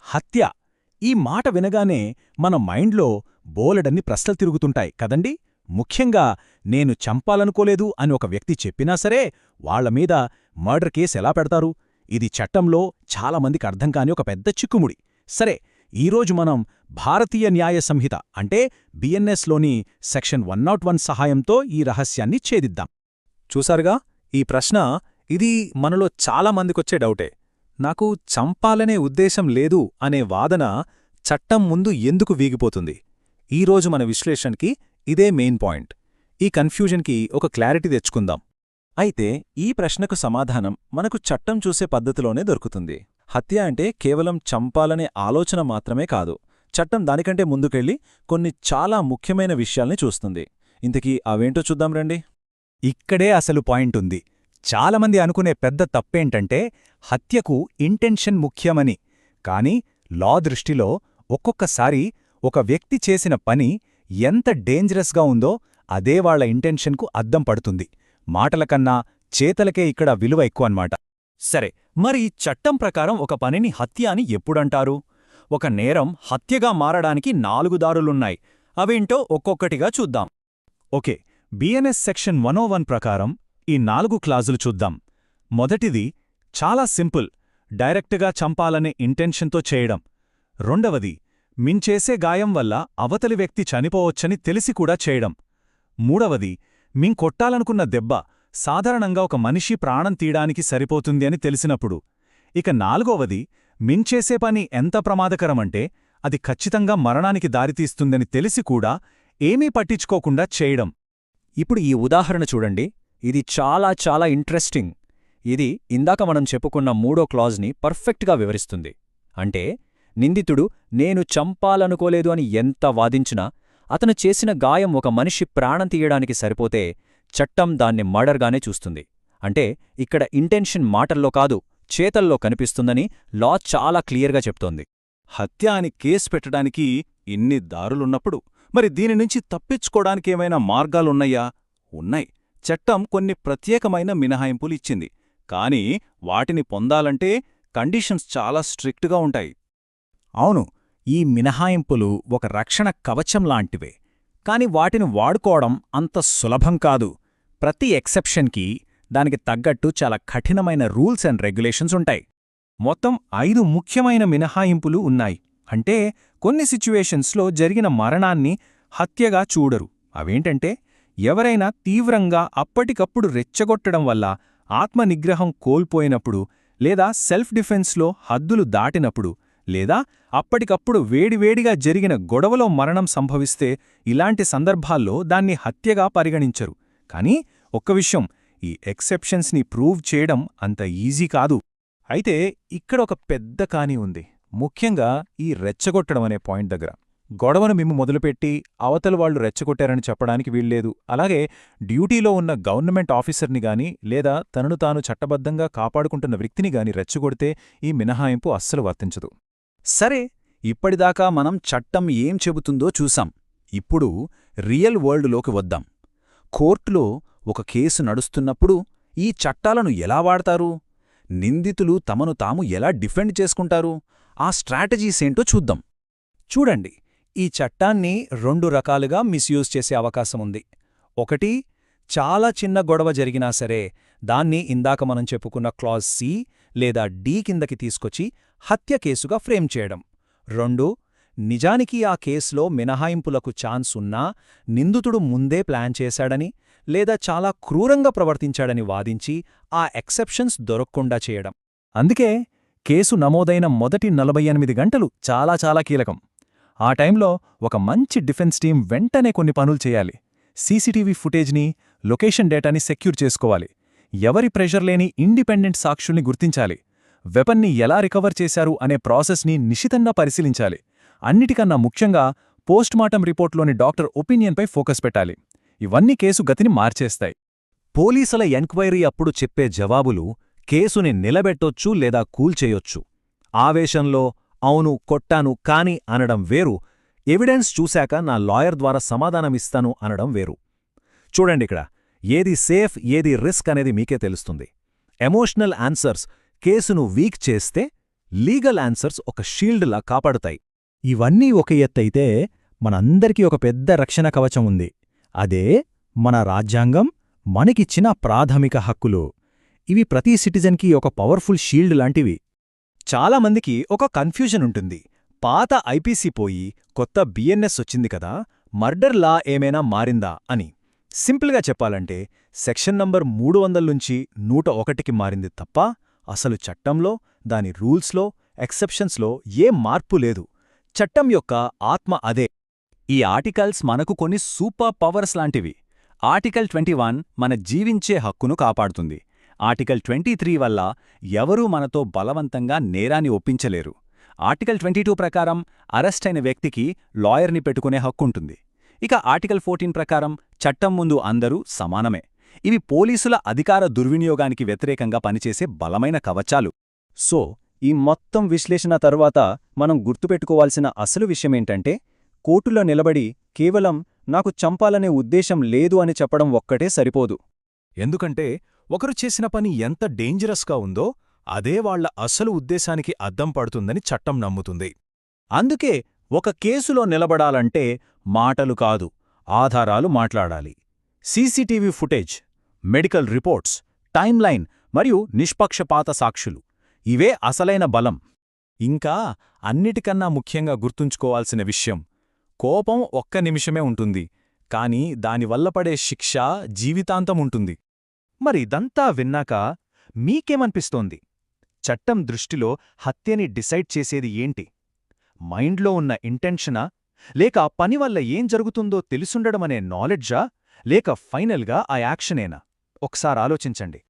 హత్య. ఈ మాట వినగానే మన మైండ్లో బోలెడన్ని ప్రశ్నలు తిరుగుతుంటాయి కదండి? ముఖ్యంగా నేను చంపాలనుకోలేదు అని ఒక వ్యక్తి చెప్పినా సరే వాళ్ళమీద మర్డర్ కేసు ఎలా పెడతారు? ఇది చట్టంలో చాలామందికి అర్థం కాని ఒక పెద్ద చిక్కుముడి. సరే ఈరోజు మనం భారతీయ న్యాయ సంహిత అంటే బిఎన్ఎస్లోని సెక్షన్ వన్ నాట్ వన్ సహాయంతో ఈ రహస్యాన్ని ఛేదిద్దాం. చూసారుగా ఈ ప్రశ్న ఇది మనలో చాలామందికొచ్చే డౌటే. నాకు చంపాలనే ఉద్దేశం లేదు అనే వాదన చట్టం ముందు ఎందుకు వీగిపోతుంది? ఈరోజు మన విశ్లేషణకి ఇదే మెయిన్ పాయింట్ ఈ కన్ఫ్యూజన్కి ఒక క్లారిటీ తెచ్చుకుందాం. అయితే ఈ ప్రశ్నకు సమాధానం మనకు చట్టం చూసే పద్ధతిలోనే దొరుకుతుంది. హత్య అంటే కేవలం చంపాలనే ఆలోచన మాత్రమే కాదు. చట్టం దానికంటే ముందుకెళ్ళి కొన్ని చాలా ముఖ్యమైన విషయాల్ని చూస్తుంది. ఇంతకీ అవేంటో చూద్దాం రండి. ఇక్కడే అసలు పాయింట్ ఉంది. చాలామంది అనుకునే పెద్ద తప్పేంటంటే హత్యకు ఇంటెన్షన్ ముఖ్యమని కాని లా దృష్టిలో ఒక్కొక్కసారి ఒక వ్యక్తి చేసిన పని ఎంత డేంజరస్గా ఉందో అదే వాళ్ళ ఇంటెన్షన్కు అద్దం పడుతుంది. మాటలకన్నా చేతలకే ఇక్కడ విలువ ఎక్కువన్మాట. సరే మరి చట్టం ప్రకారం ఒక పనిని హత్య అని ఎప్పుడంటారు? ఒక నేరం హత్యగా మారడానికి నాలుగు దారులున్నాయి. అవేంటో ఒక్కొక్కటిగా చూద్దాం. Okay BNS section one one ప్రకారం ఈ నాలుగు క్లాజులు చూద్దాం. మొదటిది చాలా సింపుల్ డైరెక్ట్గా చంపాలనే ఇంటెన్షన్తో చేయడం. రెండవది మించేసే గాయం వల్ల అవతలి వ్యక్తి చనిపోవచ్చని తెలిసి కూడా చేయడం. మూడవది మిం కొట్టాలనుకున్న దెబ్బ సాధారణంగా ఒక మనిషి ప్రాణం తీయడానికి సరిపోతుంది అని తెలిసినప్పుడు. ఇక నాలుగవది మించేసే పని ఎంత ప్రమాదకరమంటే అది ఖచ్చితంగా మరణానికి దారితీస్తుందని తెలిసి కూడా ఏమీ పట్టించుకోకుండా చేయడం. ఇప్పుడు ఈ ఉదాహరణ చూడండి. ఇది చాలా చాలా ఇంట్రెస్టింగ్. ఇది ఇందాక మనం చెప్పుకున్న మూడో క్లాజ్ని పర్ఫెక్ట్గా వివరిస్తుంది. అంటే నిందితుడు నేను చంపాలనుకోలేదు అని ఎంత వాదించినా అతను చేసిన గాయం ఒక మనిషి ప్రాణం తీయడానికి సరిపోతే చట్టం దాన్ని మర్డర్గానే చూస్తుంది. అంటే ఇక్కడ ఇంటెన్షన్ మాటల్లో కాదు చేతల్లో కనిపిస్తుందని లా చాలా క్లియర్గా చెప్తోంది. హత్య అని కేసు పెట్టడానికి ఇన్ని దారులున్నప్పుడు మరి దీని నుంచి తప్పించుకోడానికేమైనా మార్గాలున్నయ్యా ఉన్నాయి. చట్టం కొన్ని ప్రత్యేకమైన మినహాయింపులు ఇచ్చింది. కానీ వాటిని పొందాలంటే కండిషన్స్ చాలా స్ట్రిక్ట్గా ఉంటాయి. అవును ఈ మినహాయింపులు ఒక రక్షణ కవచం లాంటివే కాని వాటిని వాడుకోవడం అంత సులభం కాదు. ప్రతి ఎక్సెప్షన్కి దానికి తగ్గట్టు చాలా కఠినమైన రూల్స్ అండ్ రెగ్యులేషన్స్ ఉంటాయి. మొత్తం ఐదు ముఖ్యమైన మినహాయింపులు ఉన్నాయి. అంటే కొన్ని సిచ్యువేషన్స్లో జరిగిన మరణాన్ని హత్యగా చూడరు. అవేంటంటే ఎవరైనా తీవ్రంగా అప్పటికప్పుడు రెచ్చగొట్టడం వల్ల ఆత్మనిగ్రహం కోల్పోయినప్పుడు లేదా సెల్ఫ్ డిఫెన్స్లో హద్దులు దాటినప్పుడు లేదా అప్పటికప్పుడు వేడివేడిగా జరిగిన గొడవలో మరణం సంభవిస్తే ఇలాంటి సందర్భాల్లో దాన్ని హత్యగా పరిగణించరు. కానీ ఒక్క విషయం ఈ ఎక్సెప్షన్స్ని ప్రూవ్ చేయడం అంత ఈజీ కాదు. అయితే ఇక్కడ ఒక పెద్ద కానీ ఉంది. ముఖ్యంగా ఈ రెచ్చగొట్టడం అనే పాయింట్ దగ్గర. గొడవను మేము మొదలుపెట్టి అవతల వాళ్ళు రెచ్చగొట్టారని చెప్పడానికి వీల్లేదు. అలాగే డ్యూటీలో ఉన్న గవర్నమెంట్ ఆఫీసర్ని గాని లేదా తనను తాను చట్టబద్ధంగా కాపాడుకుంటున్న వ్యక్తిని గాని రెచ్చగొడితే ఈ మినహాయింపు అస్సలు వర్తించదు. సరే ఇప్పటిదాకా మనం చట్టం ఏం చెబుతుందో చూసాం ఇప్పుడు రియల్ వరల్డ్లోకి వద్దాం. కోర్టులో ఒక కేసు నడుస్తున్నప్పుడు ఈ చట్టాలను ఎలా వాడతారు? నిందితులు తమను తాము ఎలా డిఫెండ్ చేసుకుంటారు? ఆ స్ట్రాటజీసేంటో చూద్దాం. చూడండి ఈ చట్టాన్ని రెండు రకాలుగా మిస్యూజ్ చేసే అవకాశముంది ఒకటి చాలా చిన్న గొడవ జరిగినా సరే దాన్ని ఇందాక మనం చెప్పుకున్న క్లాజ్ సి లేదా డి కిందకి తీసుకొచ్చి హత్య కేసుగా ఫ్రేమ్ చేయడం. రెండు నిజానికి ఆ కేసులో మినహాయింపులకు ఛాన్స్ ఉన్నా నిందితుడు ముందే ప్లాన్ చేశాడని లేదా చాలా క్రూరంగా ప్రవర్తించాడని వాదించి ఆ ఎక్సెప్షన్స్ దొరక్కుండా చేయడం. అందుకే కేసు నమోదైన మొదటి నలభై ఎనిమిది గంటలు చాలా చాలా కీలకం. ఆ టైంలో ఒక మంచి డిఫెన్స్ టీం వెంటనే కొన్ని పనులు చేయాలి. సీసీటీవీ ఫుటేజ్ని లొకేషన్ డేటాని సెక్యూర్ చేసుకోవాలి. ఎవరి ప్రెషర్ లేని ఇండిపెండెంట్ సాక్షుల్ని గుర్తించాలి. వెపన్ని ఎలా రికవర్ చేశారు అనే ప్రాసెస్ని నిశితంగా పరిశీలించాలి. అన్నిటికన్నా ముఖ్యంగా పోస్ట్మార్టం రిపోర్ట్లోని డాక్టర్ ఒపీనియన్పై ఫోకస్ పెట్టాలి. ఇవన్నీ కేసు గతిని మార్చేస్తాయి. పోలీసుల ఎంక్వైరీ అప్పుడు చెప్పే జవాబులు కేసుని నిలబెట్టొచ్చు లేదా కూల్చేయొచ్చు. ఆవేశంలో అవును కొట్టాను కాని అనడం వేరు. ఎవిడెన్స్ చూశాక నా లాయర్ ద్వారా సమాధానమిస్తాను అనడం వేరు. చూడండి ఇక్కడ ఏది సేఫ్ ఏది రిస్క్ అనేది మీకే తెలుస్తుంది. ఎమోషనల్ ఆన్సర్స్ కేసును వీక్ చేస్తే లీగల్ ఆన్సర్స్ ఒక షీల్డ్లా కాపాడుతాయి. ఇవన్నీ ఒక ఎత్తైతే మనందరికీ ఒక పెద్ద రక్షణ కవచం ఉంది. అదే మన రాజ్యాంగం మనకిచ్చిన ప్రాథమిక హక్కులు. ఇవి ప్రతి సిటిజన్కి ఒక పవర్ఫుల్ షీల్డ్ లాంటివి. చాలామందికి ఒక కన్ఫ్యూజన్ ఉంటుంది. పాత ఐపీసీ పోయి కొత్త బిఎన్ఎస్ వచ్చింది కదా మర్డర్ లా ఏమైనా మారిందా అని. సింపుల్గా చెప్పాలంటే సెక్షన్ నంబర్ మూడు వందల నుంచి నూట ఒకటికి మారింది తప్ప అసలు చట్టంలో దాని రూల్స్లో ఎక్సెప్షన్స్లో ఏ మార్పు లేదు. చట్టం యొక్క ఆత్మ అదే. ఈ ఆర్టికల్స్ మనకు కొన్ని సూపర్ పవర్స్ లాంటివి. ఆర్టికల్ 21 మన జీవించే హక్కును కాపాడుతుంది. ఆర్టికల్ 23 వల్ల ఎవరూ మనతో బలవంతంగా నేరాన్ని ఒప్పించలేరు. ఆర్టికల్ 22 ప్రకారం అరెస్ట్ అయిన వ్యక్తికి లాయర్ని పెట్టుకునే హక్కుంటుంది. ఇక ఆర్టికల్ 14 ప్రకారం చట్టం ముందు అందరూ సమానమే. ఇవి పోలీసుల అధికార దుర్వినియోగానికి వ్యతిరేకంగా పనిచేసే బలమైన కవచాలు. సో ఈ మొత్తం విశ్లేషణ తరువాత మనం గుర్తుపెట్టుకోవాల్సిన అసలు విషయమేంటంటే కోర్టులో నిలబడి కేవలం నాకు చంపాలనే ఉద్దేశం లేదు అని చెప్పడం ఒక్కటే సరిపోదు. ఎందుకంటే ఒకరు చేసిన పని ఎంత డేంజరస్గా ఉందో అదే వాళ్ళ అసలు ఉద్దేశానికి అద్దం పడుతుందని చట్టం నమ్ముతుంది. అందుకే ఒక కేసులో నిలబడాలంటే మాటలు కాదు ఆధారాలు మాట్లాడాలి. CCTV footage medical reports timeline మరియు నిష్పక్షపాత సాక్షులు. ఇవే అసలైన బలం. ఇంకా అన్నిటికన్నా ముఖ్యంగా గుర్తుంచుకోవాల్సిన విషయం కోపం ఒక్క నిమిషమే ఉంటుంది కాని దానివల్ల పడే శిక్ష జీవితాంతం ఉంటుంది. మరి ఇదంతా విన్నాక మీకేమనిపిస్తోంది? చట్టం దృష్టిలో హత్యని డిసైడ్ చేసేది ఏంటి? మైండ్లో ఉన్న ఇంటెన్షనా? లేక పని వల్ల ఏం జరుగుతుందో తెలుసుండడమనే నాలెడ్జా? లేక ఫైనల్గా ఆ యాక్షనేనా? ఒకసారి ఆలోచించండి.